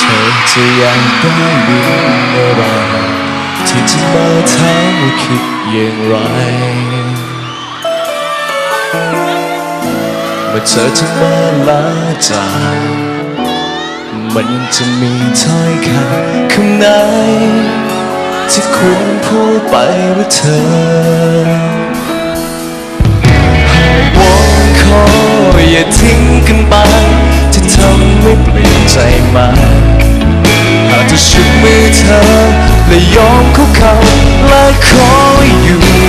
เธอจะอยากได้ยินอะไรที่จะมาถามว่าคิดอย่างไรเมื่อเธอจะมาลาจากมันยังจะมีถ้อยคำคำไหนที่ควรพูดไปว่าเธอให้วอนขออย่าทิ้งกันไปจะทำให้เปลี่ยนใจมา จะชุบมือเธอ และยอมคุกเข่าและขออยู่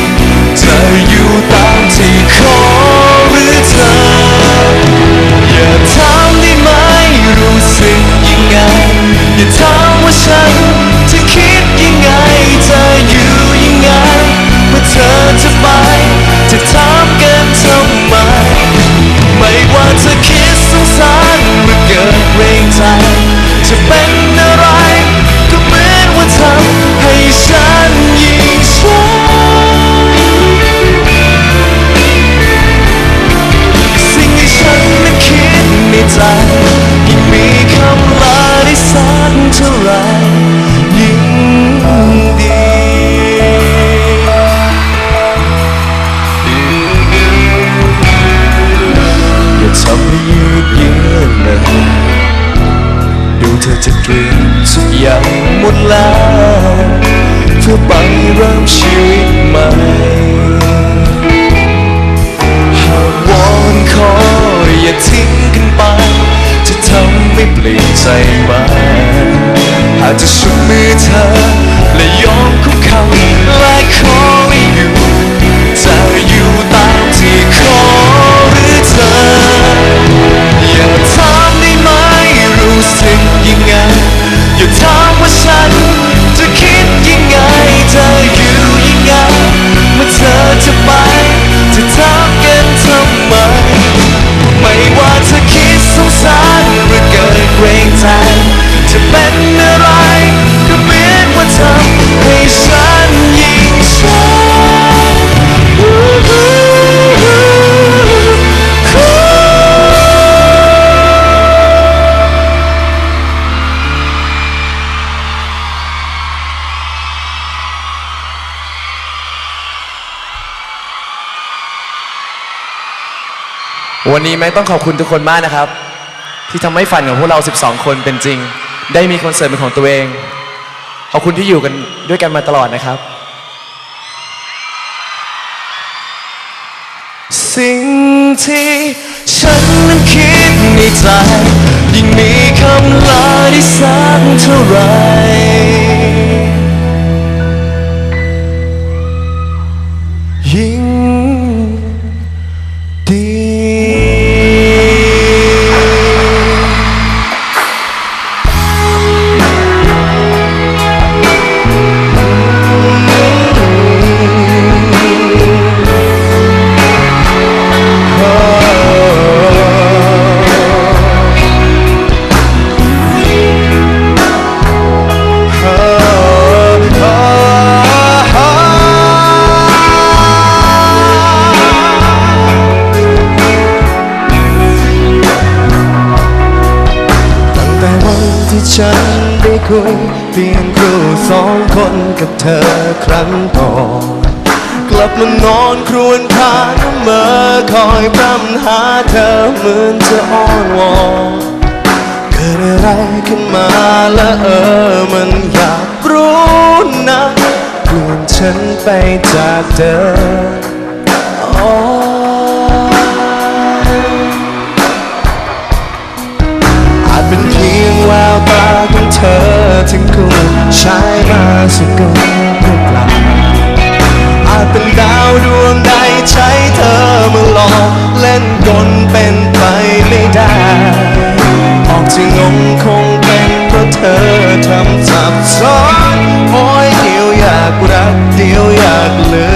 อจะเตรียมทุกอย่างหมดแล้วเพื่อไปเริ่มชีวิตใหม่หากวอนขออย่าทิ้งกันไป จะทำให้เปลี่ยนใจมาหากจะชุบมือเธอ วันนี้แม็กต้องขอบคุณทุกคนมากนะครับ ที่ทำให้ฝันของพวกเรา 12 คนเป็นจริง ได้มีคอนเสิร์ตเป็นของตัวเอง ขอบคุณที่อยู่กันด้วยกันมาตลอดนะครับ สิ่งที่ฉันนั้นคิดในใจ ยิ่งมีคำลาได้สักเท่าไร คุยเพียงครูสองคนกับเธอครั้งก่อนกลับมานอนครวญครางเมื่อคอยพร่ำหาเธอเหมือนจะอ้อนวอนเกิดอะไรขึ้นมาละเออมันอยากรู้นะเปลี่ยนฉันไปจากเธออ๋ออาจเป็นเพียงแววตาของเธอ ถึงคู่ใช้มาสักดหรือเปล่าอาจเป็นดาวดวงใดใช้เธอมาหลอกเล่นกลเป็นไปไม่ได้ ออกจะงงคงเป็นเพราะเธอทำสับซ้อนโอยเดียวอยากรักเดียวอยากเลือ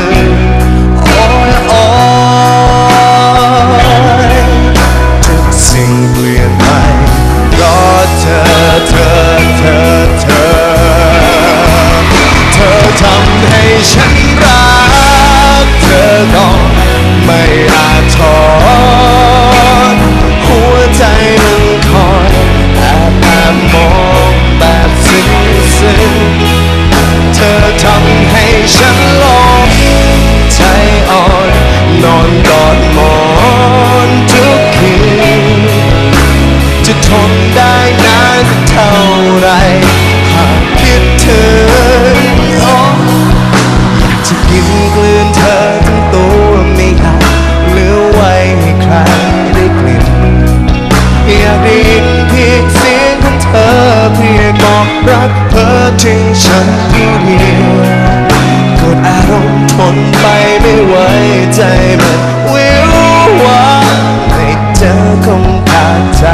งขาดใจ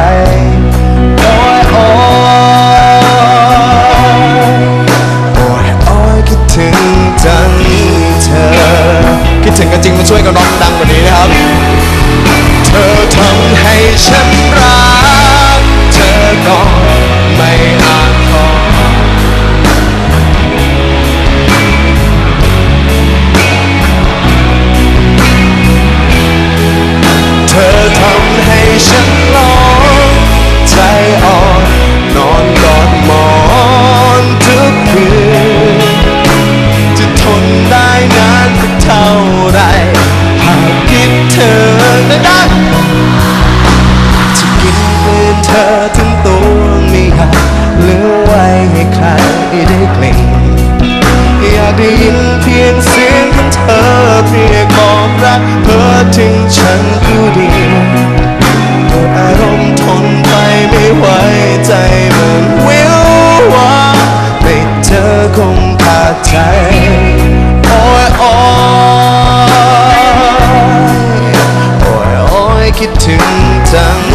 โอ้ยโอ้ยโอ้ยโอ้ยคิดถึงจังเธอ คิดถึงกันจริงมาช่วยกันร้องดังกว่านี้นะครับ เธอทำให้ฉัน ถึงฉันผู้เดียวกดอารมณ์ทนไปไม่ไหวใจมันวิววาไม่เจอคงขาดใจโอ้ยโอ้ยโอ้ยโอ้ยคิดถึงจัง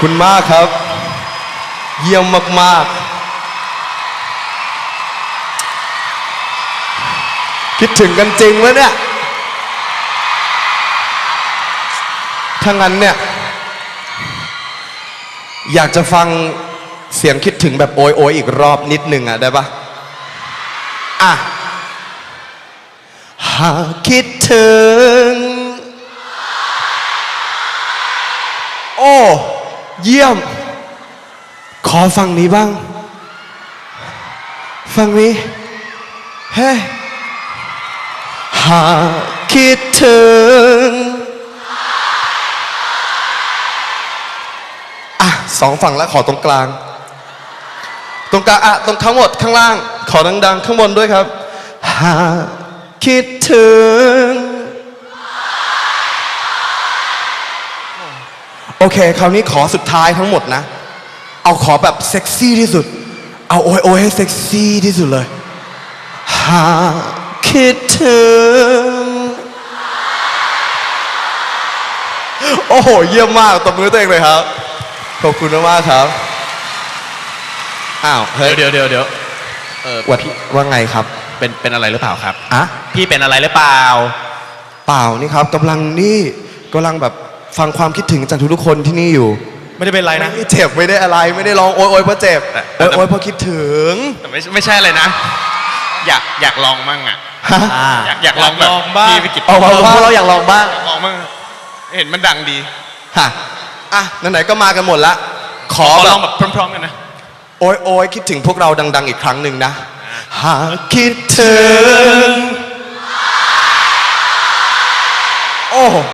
คุณมากครับ เยี่ยมมาก ๆ คิดถึงกันจริงวเนี่ย ถ้างั้นเนี่ย อยากจะฟังเสียงคิดถึงแบบโอยโอยอีกรอบนิดหนึ่งอะได้ปะอะ หากคิดถึง โอ้ เยี่ยม ขอฟังนี้บ้างฟังนี้เฮ้หากคิดถึงอะสองฝั่งแล้วขอตรงกลาง ตรงกลางอะตรงทั้งหมดข้างล่าง ขอดัง ๆ ข้างบนด้วยครับ หากคิดถึง โอเค คราวนี้ขอสุดท้ายทั้งหมดนะ เอาขอแบบเซ็กซี่ที่สุด เอาโอยโอยให้เซ็กซี่ที่สุดเลย หากคิดถึง โอ้โห เยี่ยมมากตบมือตัวเองเลยครับ ขอบคุณมากๆครับ อ้าว เฮ้ย เดี๋ยวเดี๋ยวเดี๋ยวเออวัดว่าไงครับ เป็นเป็นอะไรหรือเปล่าครับ อะพี่เป็นอะไรหรือเปล่า เปล่านี่ครับกำลังนี่กำลังแบบ ฟังความคิดถึงจากทุกๆคนที่นี่อยู่ ไม่ได้เป็นอะไรนะ ไม่เจ็บไม่ได้อะไรไม่ได้ร้องโอยโอยเพราะเจ็บแต่โอยโอยเพราะคิดถึงแต่ไม่ไม่ใช่อะไรนะ อยากอยากลองมั่งอะ ฮะอยากอยากลองแบบพี่ไปกินเอาพวกเราอยากลองบ้างลองมั่งเห็นมันดังดี ฮะอะไหนๆก็มากันหมดละขอขอแบลอบ งแบบพร้อมๆกันนะ โอยโอยคิดถึงพวกเราดัง ๆ อีกครั้งหนึ่งนะ หากคิดถึง โอ้